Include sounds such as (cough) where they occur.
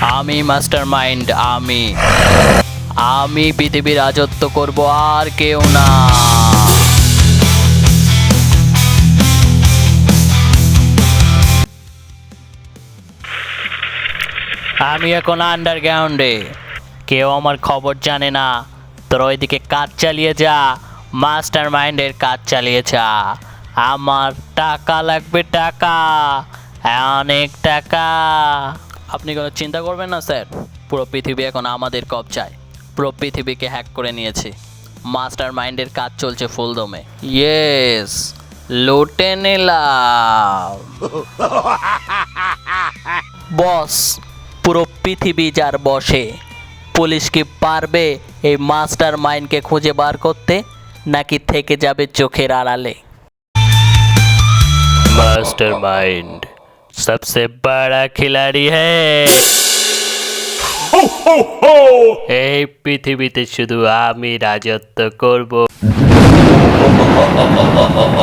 আমি master mind আমি। আমি পৃথিবীর রাজত্ব করব, আর কেউ না। আমি এখন আন্ডারগ্রাউন্ডে কেউ আমার খবর জানে না। তোর ওইদিকে কাজ চালিয়ে যা। মাস্টার মাইন্ডের কাজ চালিয়েছে। আমার টাকা লাগবে টাকা অনেক টাকা। আপনি কোনো চিন্তা করবেন না স্যার। পুরো পৃথিবী এখন আমাদের কবজায়। পুরো পৃথিবীকে হ্যাক করে নিয়েছে। মাস্টার মাইন্ডের কাজ চলছে ফুলদমে ইয়েস লুটে নিলাম। বস পুরো পৃথিবী যার বসে। পুলিশ কি পারবে এই মাস্টার মাইন্ডকে খুঁজে বার করতে? নাকি থেকে যাবে চোখের আড়ালে মাস্টার মাইন্ড सबसे बड़ा खिलाड़ी है এই পৃথিবীতে শুধু আমি রাজত্ব করব (laughs)